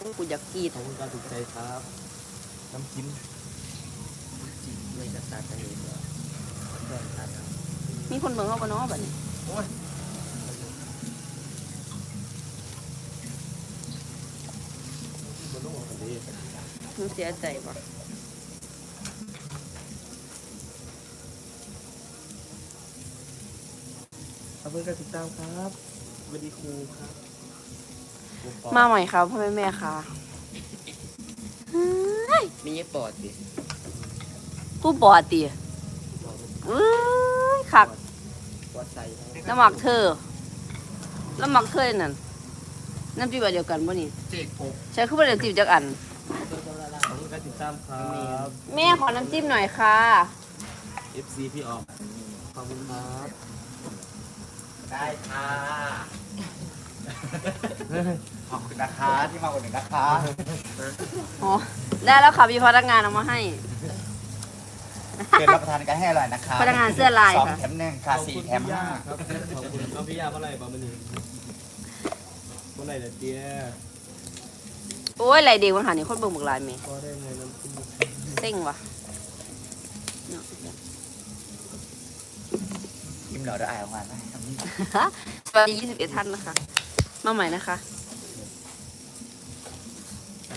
กูอยากกรีดขอบคุณการถูกใจครับ น้ำจิ้มจิเลยจะตัดไปเองเหรอเพื่อนตัดเอามีคนเบิ่งเขาบ่เนาะบัดนี้บนโลกอันนี้หนูเสียใจบ่ขอบคุณการติดตามครับสวัสดีครูครับ มาใหม่ครับพ่อแม่แม่ค่ะมีเยปอดดิผู้ปอดติเอ้ยคักปอดใส่น้ำหมักเธอน้ำหมักเธอนั่นน้ำจิ้มแบบเดียวกันบ่นี่เจ็ดหกใช้คือบ่ได้จิ้มจักอันขอบคุณการติดตามครับแม่ขอน้ำจิ้มหน่อยค่ะ FC พี่ออกขอบคุณครับได้ค่ะ ขอบคุณนะคะที่มาอุดหนุนนะคะอ๋อได้แล้วค่ะพี่พนักงานเอามาให้เชิญรับประทานกันให้อร่อยนะคะพนักงานเสื้อลายสองค่ะ แถมหนึ่งค่ะสี่แถมห้าครับขอบคุณเอาพี่ยาเมื่อไหร่บ้างมันนี่เมื่อไหร่เดี๋ยวเตี้ยโอ้ยไรเด็กวันหานี่คนเบิ่งบักหลายแม่ก็ได้ไงน้ำจิ้มเซ็งว่ะเนาะยิ้มเหล่อได้อายออกมาไหมสวัสดี21 ท่านนะคะ มาใหม่นะคะ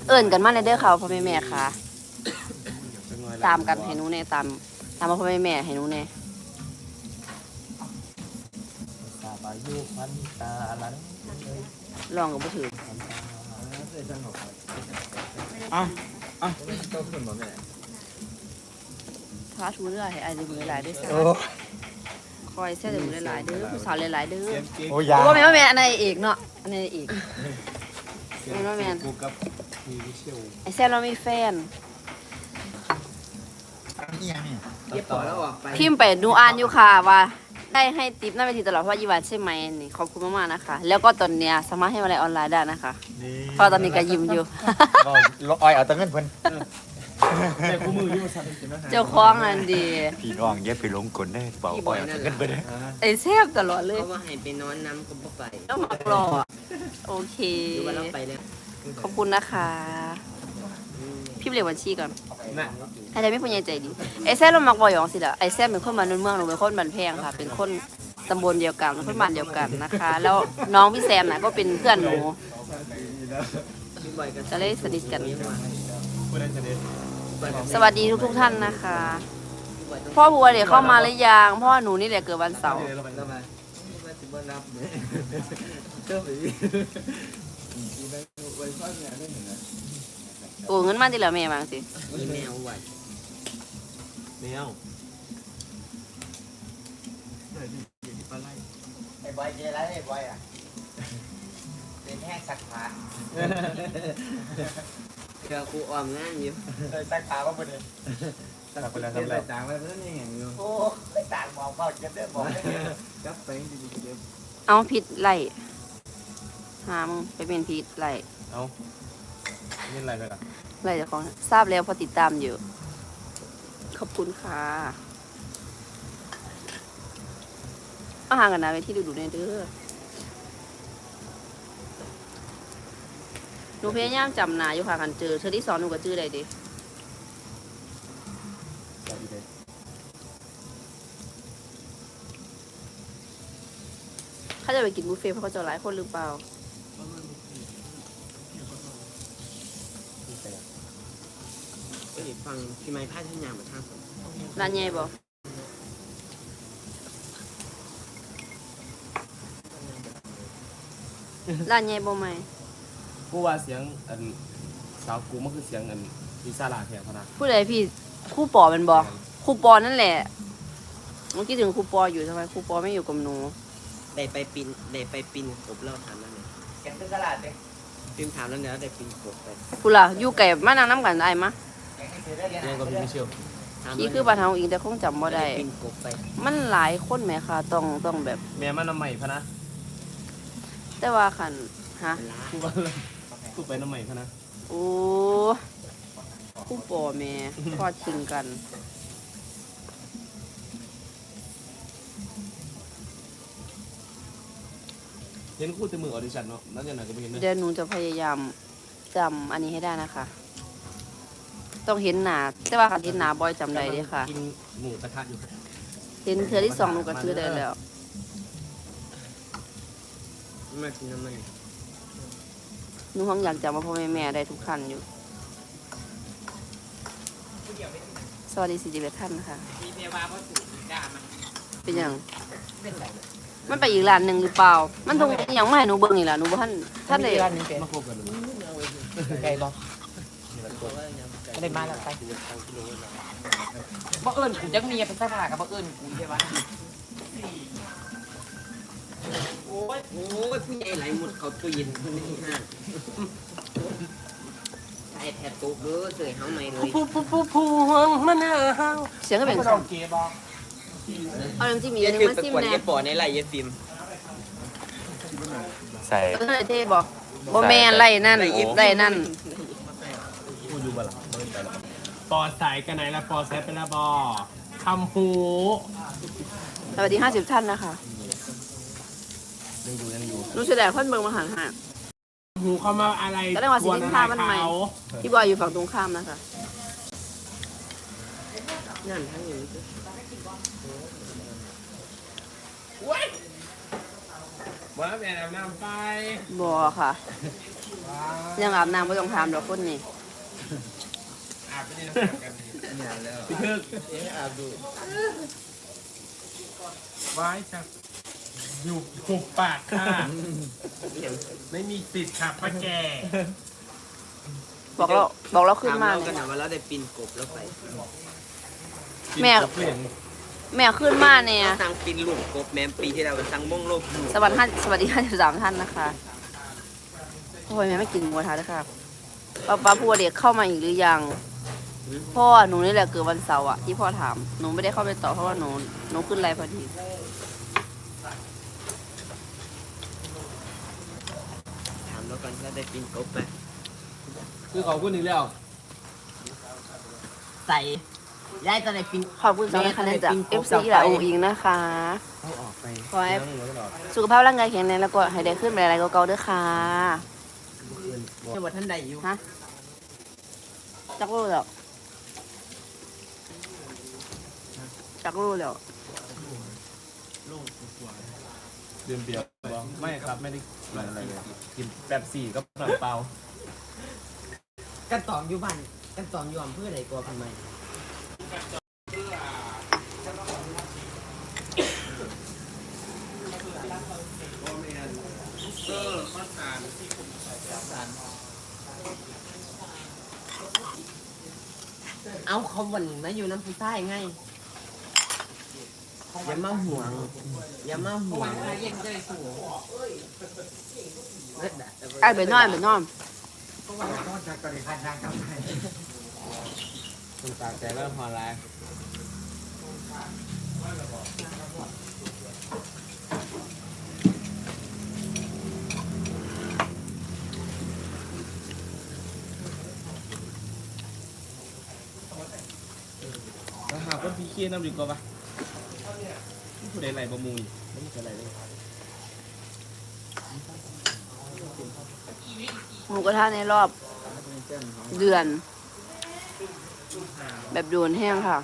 เอิ่นกันมาในเด้อค่ะพ่อแม่แม่ค่ะ ตามกันให้หนูแน่ตาม ตามมาพ่อแม่แม่ให้หนูแน่ตาบายุพันตาลันเลยลองกับบ่ถือพันตาเอ้ยจังหวะอะอะโตขึ้นมาแม่พาชูเรื่อยให้อายได้มือหลายเด้อค่ะโอ้คอยแซ่ได้มือหลายเด้อผู้สาวหลายๆเด้อเกมเก๊กโอ้ยาโอ้แม่ว่าแม่อันไหนเอกเนาะ อันไหนเอกเกมแม่ว่าแม่นกูกับมีวิเชียวไอ้แซ่เรามีแฟน นี่ยังนี่เย็บต่อแล้วอะพิมพ์ไปดูอ่านอยู่ค่ะว่า ได้ให้ติปหน้าเวทีตลอดเพราะว่ายีวันใช่ไหมนี่ขอบคุณมากๆนะคะ แล้วก็ตอนเนี้ยสามารถให้อะไรออนไลน์ได้นะคะนี่เพราะตอนนี้ก็ยิ้มอยู่ บอกลกอ้อยเอาแตังเงินเพิ่น แต่กูมืออยู่สั่นจริงนะฮะเจ้าของอันดีพี่น้องอย่าไปหลงกลได้บอกอ้อยเอาแตังเงินเพิ่นเด้อไอ้แซ่บตลอดเลยเขาว่าให้ไปนอนน้ำก็บ่ไปต้องมารออะโอเค หรือว่าเราไปแล้วขอบคุณนะคะ พี่เรียกบัญชีก่อนน่ะให้ได้ไม่พูดใหญ่ใจดี ไอ้แซ่เรามักบ่อยองสิละไอ้แซ่เป็นคนบ้านนนเมืองหนูเป็นคนบ้านแพงค่ะ เป็นคนตำบลเดียวกันเป็นคนบ้านเดียวกันนะคะ แล้วน้องพี่แซมน่ะก็เป็นเพื่อนหนูพี่บอยก็จะเลยสนิทกันพี่บอยพูดได้จะเด็ดก็ สวัสดีทุกๆท่านนะคะพี่บอยต้องพ่อบัวเดี๋ยวเข้ามาหรือยังพ่อหนูนี่แหละเกิดวันเสาร์เดี๋ยวเราไประบายว่าสิบ่รับเนี่ยเจ้าไปโอ้เงินมาทีละแม่บางสิอีเมลไว้แมวไอ้บอยเจไรไอ้บอยอะเป็นแห้งสักผ้า เจ้าครูออมงานอยู่เคยสักผ้าบ้างบ่เนี่ยทำไปแล้วทำแล้วต่างไปเพิ่นยังอยู่โอ้ไปต่างบอกเฝ้าเก็บได้อบอกเลยกับไปดีๆเก็บเอาผิดไล่หามึงไปเป็นผิดไล่เอานี่อะไรไปล่ะไล่เจ้าของทราบแล้วเพอติดตามอยู่ ขอบคุณค่ะอาหารกันนะไปที่ดูดูในอยเด้อ นูพยายามจำหนาอยู่ค่ะกันเจอเธอที่สอนหนูก็จื้อได้เดิสวัสดีเขาจะไปกินบุฟเฟ่ต์เพราะเขาจะหลายคนหรือเปล่าไปฟังพี่ไม้พาดที่ยามมาทางร้านใหญ่บ่ร้านใหญ่บ่ไหม กูว่าเสียงอันสาวกูมันคือเสียงอันลิซ่าลาแขกพนะผู้ใดพี่ครู่ปอเป็นบ่ครู่ปอนั่นแหละเมื่อกี้ถึงครู่ปออยู่ทำไมครู่ปอไม่อยู่กับหนูได้ไปปีนได้ไปปีนกบเราถามแล้วเนี่ยเก็บเป็นตลาดเลยพิมถามแล้วเนี่ยได้ปีนกบไปผู้ล่ะอยู่ไก่มานางน้ำกันได้มะแกงให้เธอได้เรียนยังกับพี่ไม่เชี่ยวถามพี่คือบ้านเฮาอีกแต่คงจำบ่ได้ ปีนกบไปมันหลายคนแหมค่ะต้องต้องแบบ แม่มันน้ำใหม่พะนะแต่ว่าคันฮะเป็นล้ากูว่า กูไปน้ำใหม่พะนะโอ้คู่ปอแม่ทอชิงกันเห็นคู่แต่มือออดิชั่นเนาะนั่นยังไงก็ไม่เห็นเลยเดี๋ยวหนูจะพยายามจำอันนี้ให้ได้นะคะ ต้องเห็นหนาแต่ว่าคันเห็นหนาบอยจำได้เด้อค่ะ กินหมูกระทะอยู่เห็นเทือที่สองหนูก็ซื้อได้แล้ว มากินน้ำใหมัน หนูห้องอยากจำว่าพ่อแม่แม่ได้ทุกคันอยู่ สวัสดีสี่สิบเอ็ดท่านนะคะมีเทวาก็สูงด่ามันเป็นอย่างเป็นไรมันไปอีกร้านหนึ่งหรือเปล่า มันต้องอย่างไม่ให้หนูเบิ่งนี่แหละหนูบ่ท่านท่านเลยร้านนึงเป็นมาพบกันเลยไก่บอกก็ได้มาแล้วไปบ่เอิญกูจะมีเป็นสถากับบ่เอิญกูใช่ปะ โอ้ยโอ้ยผู้ใหญ่ไหลหมดเขาตู้เย็นคนนี้ฮะไอแพดตุ๊กเด้อเสยเฮาใหม่เลยผู้ผู้ผู้ผู้ห่วงมันหาวเสียงก็เป็นเราสั่นเกบอกเอาน้ำจิ้มอีกอย่าอันนึงมาไปซิมกวนแน่เย็บปอในไรเย็บฟิล์มใส่ เออเท่บอกบ่แม่นไรนั่นไรนั่นพูดอยู่บ่ล่ะบ่ได้ไปอกปอสายกันไหนละปอแซฟเป็นละบอคำหูสวัสดีห้าสิบท่านนะคะ ยังอยู่ยังอยู่หนูเสียดายคนเบิ่งมาหาหาหูเขามาอะไรก็ได้ว่าสินค้ามันใหม่เขาพี่บอยอยู่ฝั่งตรงข้ามนะคะนั่นทั้งอยู่ว่าแม่น้ำน้ำไปบอค่ะ ยังอาบน้ำไม่ต้องถามดอกคนนี่อาบไปนี่น้ำกันพี่ทึกอาดูไว้จัก อยู่หุบปากค่ะไม่มีสิทธิ์ค่ะป้าแกบอกเราบอกเราขึ้นถามมาเราเลกัยนนะว่าเราได้ปีนกบแล้วไปแม่ เปลี่ยนแม่ขึ้นมาเนี่ยสั่งปีนลูกกบแม่ปีที่เราสั่งบ้งโลกลูกสวัสดีห้าสวัสดีห้าสิบสามท่านนะคะโอ้ยแม่ไม่กินหมูกระทะด้วยค่ะป้าป้าพูดว่าเด็กเข้ามาอีกหรือยังพ่อหนูนี่แหละเกิดวันเสาร์อะที่พ่อถามหนูไม่ได้เข้าไปต่อเพราะว่าหนูหนูขึ้นไลฟ์พอดี ถามเรากันว่าได้ปีนกบไหมคือขอบคุณอีกแล้วใส่ยายจะได้ปีนขอบคุณสำหรับคะแนนจาก FC หลาอูอิงนะคะเขาออกไปขอให้ยังอยู่ตลอดสุขภาพร่างกายแข็งแรงแล้วก็ให้ได้ขึ้นไปอะไรเก่าๆด้วยค่ะเนี่ยว่าท่านใดอยู่ฮะจักรู้แล้วจักรู้แล้ว ดื่มเบียร์บ่ไม่ครับไม่ได้กินอะไรเลยกินแบบสี่ก็น้ำเปล่ากันตองอยู่บ้านกันตองอยู่อำเภอไหนกว่าทำไมเอาเขาวันมาอยู่น้ำผู้ใต้ไง อย่ามาห่วง อย่ามาห่วงไอ้ไปนอนไปนอนคุณตาใจเริ่มพอแล้วแล้วหาคนพี่เคียน้ำดีกว่าปะ ผู้ใดไหลประมูลไม่มีอะไรเลยหมูกระทะในรอบเดือน แบบโดนแห้งค่ะ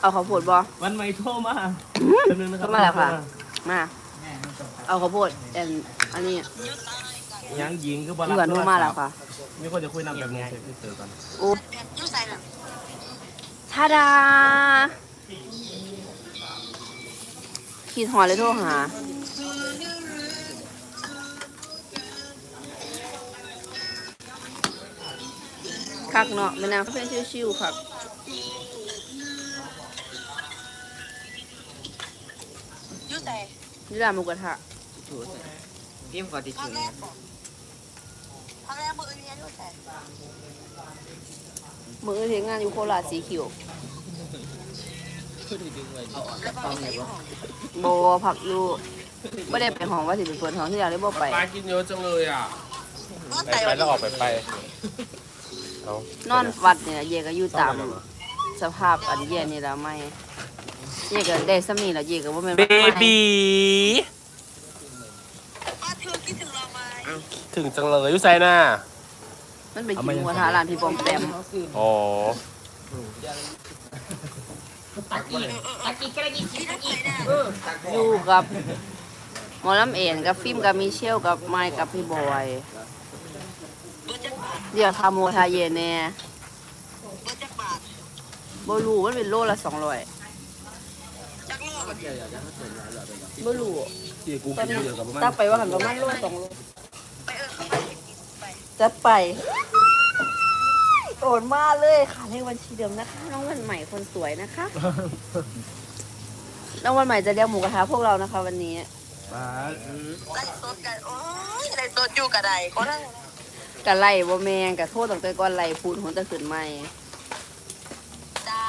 เอาข้าวโพดบอวันใหม่โทรมาแป๊บนึงนะครับเข้ามาแล้วค่ะ มา เอาข้าวโพดแอนอันนี้ยังยิงคือบอลเหมือนโทรมาแล้วค่ะ มีคนจะคุยนำแบบนี้เซฟที่เจอกันโอ้ทาดาขีดหอเลยโทรหา คักเนาะแม่นางเขาเป็นชิวๆคักอยู่แต่นี่ร้านหมูกระทะถูกพี่ขอติดครั้ชูงแรกบอกครั้งแรกมือเรียนอยู่แต่ มือเทงานอยู่โคราชสีเขียวแล้วก็ใส่อยู่ห้องโบผักอยู่ไม่ได้ไปห้องว่าสิเป็นเปิดห้องที่อยากได้บ่ไป ปลากินเยอะจังเลยอะก็ไปแต่ไปแล้วออกไปไปเอานอนวัดเนี่ยเยก็อยู่ตามสภาพอันเย่นี่ละไม่เยก็ได้สมีละเยก็บ่แม่นเบว่าไม่บีป้าถือถึงจังเลยอยุไซน่า มันเป็นกินหมูกระทะร้านพี่ปอมแปมอ๋ออยู่กับหมอลำเอ็นกับฟิล์มกับมิเชลกับไมค์กับพี่บอยเดี๋ยวทำหมูกระทะเย็นแน่เบอร์จักบาทบรูมันเป็นโลละสองร้อยจักโลกบรูที่กูกินเดียวกับประมาณตักไปว่าหันประมาณโลสองโลไปเออเข้าไปไปจัดไป โอนมาเลยค่ะเลขบัญชีเดิมนะคะ น้องวันใหม่คนสวยนะคะ น้องวันใหม่จะเลี้ยงหมูกระทะพวกเรานะคะ วันนี้ปาดไล่สดกันโอ้ยไล่สดอยู่กระไดก็ได้กะไล่บ่แมงกะโทษตั้งแต่ก่อนไล่พูดหัวจะขึ้นใหม่จ้า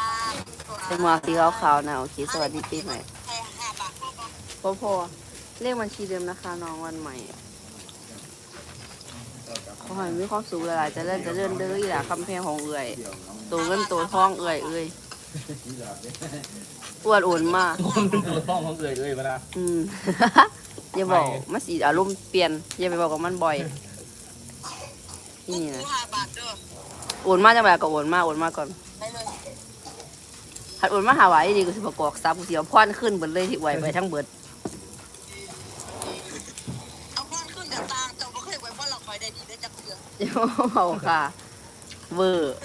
เป็นหมวกสีขาวๆนะโอเคสวัสดีปีใหม่แค่ห้าบาทพอปะพ่อพ่อเลขบัญชีเดิมนะคะ น้องวันใหม่ ขอให้มีความสุขหลายๆเจะเล่นจะเลื่อนเด้ออีหล่ะคำแพงของเอื่อยตัวเงินตัวทองเอื่อยเอ้ยอ้วนโอนมากตัวท้องของเอ่ยเอ่ยมาละอืม อย่าบอกมาสีอารมณ์เปลี่ยน อย่าไปบอกกับมันบ่อย นี่นะห้าบาทเด้อโอนมาจังแบบก็โอนมาโอนมาก่อนไปเลยหัดโอนมาหาไหวดีก็สิประกอบซับกูสิเอาพอนขึ้นเบิดเลยที่ไหวไปทั้งเบิด เอาก้อนขึ้นกับตาเจ้าบ่เคยไว้ว่าเราคอยได้ดีได้ จักเดือนเดี๋ยเาค่ะ เวอร์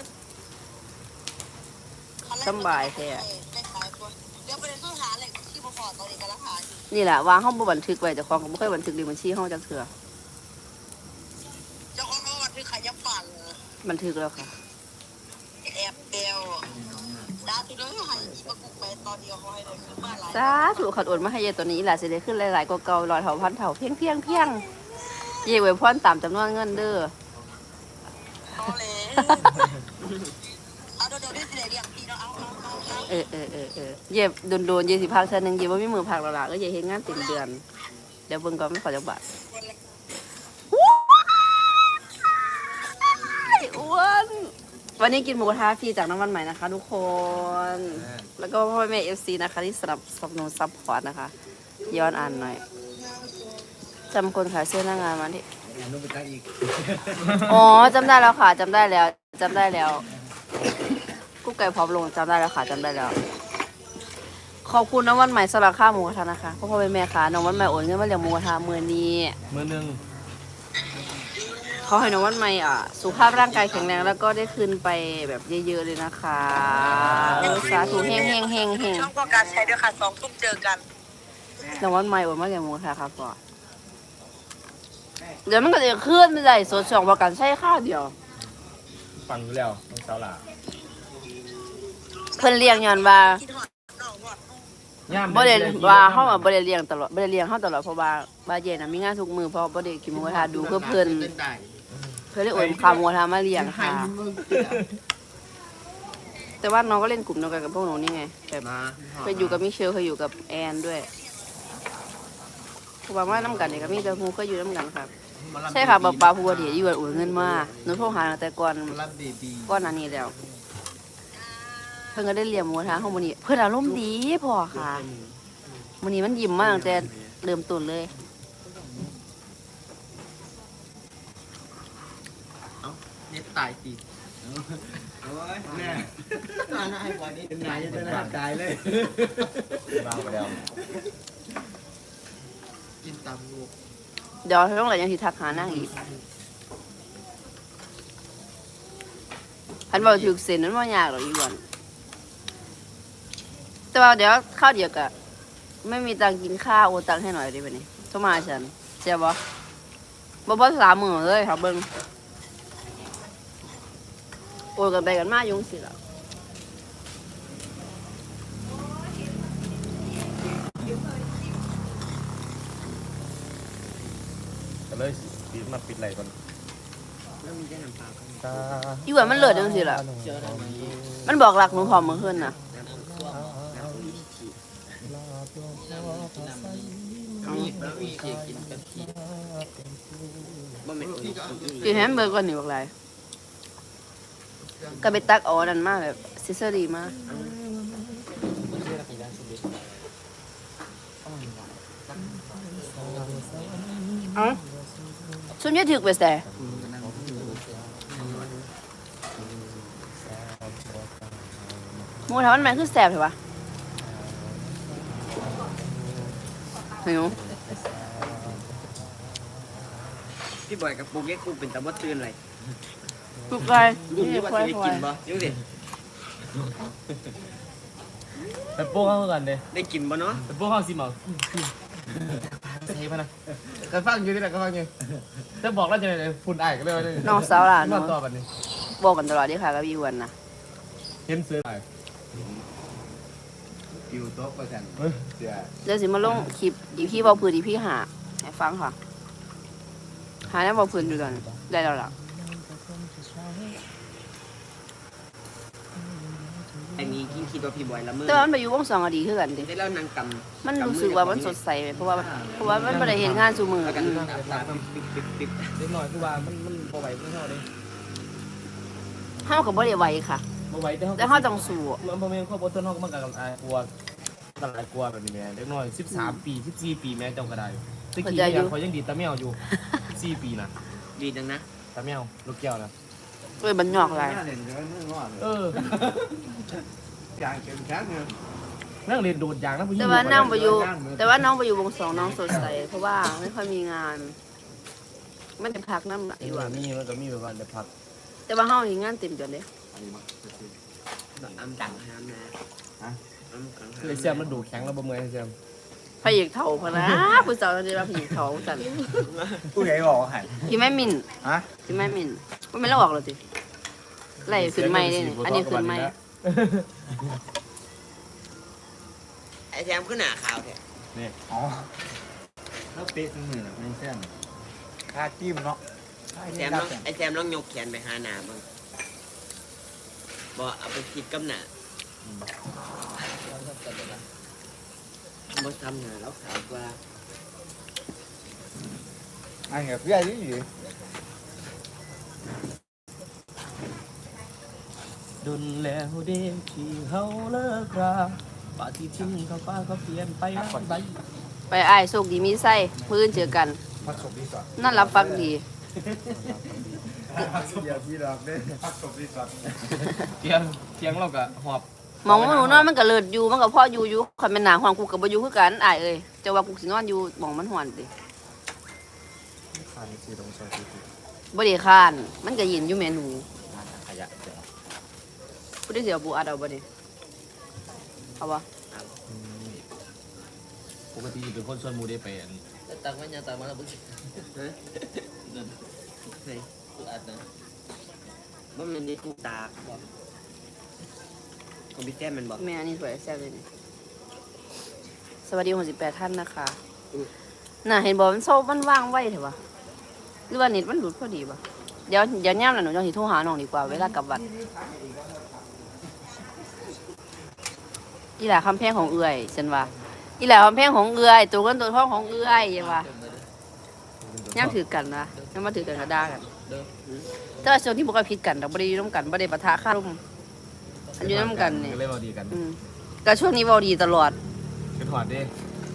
สำบายแท้ไม่ขายคนเดี๋ยวไปเรียนต้องหาแหล่งที่บ่พอตอนนี้กำลังหาอยู่นี่แหละวางห้องบันทึกไว้แต่ของก็บ่เคยบันทึกเลขบัญชีห้องจังเถื่อเจ้าของเขาว่าคือขยยาปั่นบันทึกแล้วค่ะแอบเบลดาตัวนั้นหายอีกประกุไปตอนเดียวเขาให้เลยคือบ้านหลาสาธุขัดโอนมาให้เยตัวนี้แหล่ะสิได้ขึ้นหลายๆกว่าเก่าร้อยเท่าพันเท่าเพียงเพียงเพียงเย่ไว้พรตามจำนวนเงินเด้อ เขาเลยเอาเดี๋ยวเดี๋ยวได้สิเดี๋ยวพี่เนาะเอาเอาเอาเอาเออเออเออเออเย่โดนโดนๆเย่สิพักเทื่อนึงเย่ว่ามีมือพักแล้วล่ะก็เย่เฮ็ดงานเต็มเดือน เดี๋ยวเบิ่งก่อนไม่ขอจักบาทอ้วนวันนี้กินหมูกระทะฟรีจากน้ำมันใหม่นะคะ ทุกคน แล้วก็พ่อแม่เอฟซีนะคะ ที่สนับสนุนซัพพอร์ตนะคะ ย้อนอ่านหน่อยจำคนขายเสื้อหน้างานมาที่ นุ่มไปตั้งอีกอ๋อจำได้แล้วค่ะจำได้แล้วจำได้แล้วกุ๊กไก่พร้อมลงจำได้แล้วค่ะจำได้แล้ว ขอบคุณน้องวันใหม่สำหรับค่าหมูกระทะนะคะพ่อพ่อแม่แม่ค่ะน้องวันใหม่โอนเงินมาเลี้ยงหมูกระทะมือนี้ มือหนึ่งเขาให้น้องวันใหม่อะสุขภาพร่างกายแข็งแรงแล้วก็ได้คืนไปแบบเยอะๆเลยนะคะเออสาธุเฮงเฮงเฮงเฮงช่องประการใช้ด้วยค่ะสองทุ่มเจอกัน น้องวันใหม่โอนมาเลี้ยงหมูกระทะครับก่อน เดี๋ยวมันก็จะขึ้นไม่ได้สดช่องประกันใช้ข้าวเดียว ฟังอยู่แล้วน้องสาวหล่ะเพิ่นเลี้ยงย้อนว่าคิดหอดน้องหอดย่ามบ่ได้ว่าเฮาอะบ่ได้เลี้ยงตลอดบ่ได้เลี้ยงเฮาตลอดเพราะว่าบาเย็นน่ะมีงานทุกมื้อเพราะบ่ได้กินหมูกระทะดูเพื่อเพิ่นเป็นได้เพิ่นเลยโอนค่าหมูกระทะมาเลี้ยงค่ะ แต่ว่าน้องก็เล่นกลุ่มเดียวกันกับพวกหนูนี่ไงแบบมาเคยอยู่กับมิเชลเคยอยู่กับแอนด้วยเพราะว่ามาน้ำกันเนี่ยก็มีแต่หมูเคยอยู่น้ำกันครับ ใช่ค่ะป้าป้าพูดว่าเดี๋ยวอยู่โอนเงินมาหนูโทรหาตั้งแต่ก่อนมารับเบบีก้อนอันนี้แล้ว เพิ่นก็ได้เลี้ยงหมูกระทะของมื้อนี้เพิ่นอารมณ์ดีพ่อค่ะมื้อนี้มันยิ้มมากตั้งแต่เริ่มต้นเลยเน็ตตายตีโอ้ยแน่น่าหน้าให้กว่านี้เป็นนายจะน่าตายเลยบ้าไปแล้วกินตามลูก เดี๋ยวต้องหลายยังสิทักหานั่งอีกพันบอกถูกเส้นนั้นว่ายากหรอกอีวันแต่ว่าเดี๋ยวข้าวเดียวกะไม่มีตังกินข้าวโอตังให้หน่อยดิบัดนี้โทรมาหาฉันเสียบ่บ่บ่สามหมื่นเลยครับเบิ่งโอนกันไปกันมาอยุ่งสิละ เลยปิดมาปิดไหลก่อนแล้วมีได้น้ำปลาข้างในตาอีหวันมันเลิศจังสิล่ะ เจออะไรนี้มันบอกรักหนูพร้อมเมื่อคืนน่ะ น้ำท่วมน้ำมีฉีดน้ำมีแล้วมีเด็กกินกันทีบ่แม่นที่ก็กินแฮมเบอร์ก่อนนี่บอกไรก็ไปตักเอาอันนั้นมาแบบซิสเซอรีมาเอ้าซุ่มอยืดถึกไปแต่หมูถาม มันแม่นคือแสบใช่ปะหิวพี่บอยกับปูเก๊กกูเป็นตะมดตื่นเลยปลุกไก่ลุงนี่นี่ว่าควายจะได้ควากิยนบ่ยังสิแต่พวกเขากันเด้ได้กินบ่เนาะแต่พวกเขาสิเมา ใช่ปะนะก็ฟังอยู่นี่แหละก็ฟังอยู่จะบอกแล้วจะไหนฝุ่นไอ้ก็เลยว่าน้องสาวหลานนอนเนาะต่อบัดนี้ บอกกันตลอดเดิค่ะกับพี่อ้วนนะเห็นเสืออยู่โต๊ะประจันเสียเดี๋ยวสิมาลงคลิปอีพี่บอกพื้นอีพี่หาให้ฟังค่ะ หาแล้วบอกพื้นอยู่ตอนนได้แล้วล่ะ อันนี้ คิดคิดว่าพี่บอยละเมอแต่ว่ามันไปอยู่วงสองอดีคือกันเดิได้แล้วนางกมันรู้สึกว่ามันสดใสไปเพราะว่าเพราะว่ามันไม่ได้เห็นงานสูมือำแล้วกันอืมตาตาปิ๊บปิ๊บปิ๊บเล็กน้อยคือว่ามันมันบ่ไหวไม่เท่าเลยห้าวกับบ่ได้ไหวค่ะบ่ไหวแต่เขาแต่ห้าวต้องสู้มันบ่แม่นครอบครัวต้นห้องก็มันกับอายกลัวตลาดกลัวแบบนี้แม่เล็กน้อย13ปี14ปีแม่เจ้าก็ได้ตะกี้เนี่ยเขายังดีตาแมวอยู่4ปีนะดีจังนะตาแมวลูกแก้วนะเอ้ยบันยอกอะไรเออ ยางเก่งแข็งเลยนั่งเรียนโดดยางนะผู้หญิแต่ว่านั่งไปอยู่ แต่ว่าน้องไปอยู่วงสองน้องสดใสเพราะว่าไม่ค่อยมีงานไม่ได้พักน้ำไหลอ้ว่าว่ามีมันก็มีแบบว่าเดี๋ยวพักแต่ว่าห้าวเห็นงานเต็มจนเด้อ้ำกังห้ามนะอ้ำกังคือไอ้เสียมันดูแข็งแล้วบ่เมื่อยไอ้เสียมพระเอกเถ่าพะนะผู้สาวจะว่าพระเอกเถ่าจันผู้ใหญ่บอกว่าหันพี่แม่มินฮะพี่แม่มินมันไม่ละออกหรอจิไล่ขึ้นไม่ได้เนี่ยอันนี้ขึ้นไม่ ไอ้แซมขึ้นหนาขาวแท้อ๋อแล้วเป๊ะทั้งมือน่ะไม่เส้นค่าจิ้มเนาะไอ้แซมลองไอ้แซมลองยกแขนไปหาหนาบ้างบอกเอาไปคิดกับหนาบ่ทำหนาแล้วขาวกว่าไอ้เหี้ยเพี้ยยี่หยี ดุนแล้วเด็กที่เฮาเลิกราปฏิทินเขาฟ้าเขาเปลี่ยนไปวันใดไปอ้ายโชคดีมีไส้พื้นเจอกัน พักศพรีสอร์ทนั่นรับฟังดีเดี๋ยวพี่ดอกเด้พักศพรีสอร์ทเตียงเตียงเราก็หอบมองว่าหนูนอนมันก็เลิศอยู่มันก็พ่ออยู่อยู่คันเป็นหนาหวงกูกับบ่อยู่คือกันอ้ายเอ้ยจะว่ากูสินอนอยู่หมองมันหวนติผ่านสี่ตรงซอยสี่บ่ได้ค้าน มันก็ยินอยู่แม่หนู ขยะเดี๋ยว ผู้ได้เสียบูอัดเอาบ่นี่เอาบ่ปกติเป็นคนชวนหมูได้ไปอันตักมันยังตักมันแล้วบึ้งฮะเฮ้ยกูอัดนะว่ามันนี่กูตากบอกคอมพิวเตอร์มันบอกแม่อันนี้สวยแซ่บเลยนี่สวัสดี68ท่านนะคะน่ะเห็นบ่มันโซมันว่างไว้เถอะวะหรือว่าเน็ตมันหลุดพอดีบ่เดี๋ยวเดี๋ยวย่ามแล้วหนูจะสิโทรหาน้องดีกว่าเวลากลับวัด อีหล่าคำแพงของเอื้อยฉันว่าอีหล่าคำแพงของเอื้อย ตัวเงินตัวทองของเอื้อยยังว่าย่ามถือกันนะย่ามมาถือกันก็ด่ากันแต่ว่าส่วนที่บ่ก็ผิดกันเราบ่ได้อยู่ร่วมกันบ่ได้ปะทะคารมอันอยู่ร่วมกันนี่ก็เลยมาดีกันอืมก็ช่วงนี้เว้าดีตลอดเป็นถอดดิ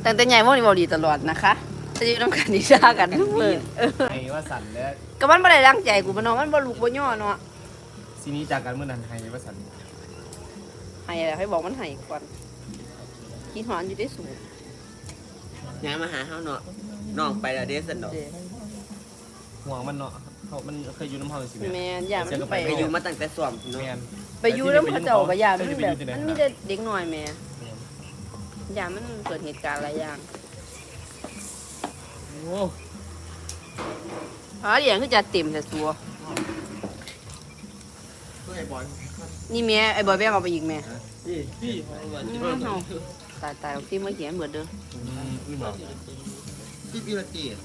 ตั้งแต่ใหญ่เว้านี่เว้าดีตลอดนะคะจะอยู่ร่วมกันนี่ด่ากันทุกมื้อเออไอ้ว่าสั่นแล้วก็มันบ่ได้ตั้งใจกูบ่เนาะมันบ่ลูกบ่ย่อเนาะซีนี้จากกันเมื่อนั้นไอ้ว่าสั่น ให้แล้วให้บอกมันให้ก่อนคิดหอนอยู่ได้สูงงานมาหาเฮาเนาะน้องไปแล้วเดซันเนาะเด้ห่วงมันเนาะเขามันเคยอยู่น้ำห้องสิแม่นอย่ามันไปไปอยู่มาตั้งแต่สวมเนาะแม่นไปอยู่นำเขาเจ้าก็อย่ามันไปแบบอยู่ที่ไหนมันมีแต่เด็กน้อยแม่อย่ามันเกิดเหตุการณ์หลายอย่างโอ้อ๋อเดี๋ยวคือจะเต็มแต่ตัว นี่แม่ไอ้บอยแบงเอาไปอีกแม่พี่พี่อืมเอาตายตายเอาฟิล์มมาเขียนเบิดเด้ออืมอืมเหรอที่พี่ละตี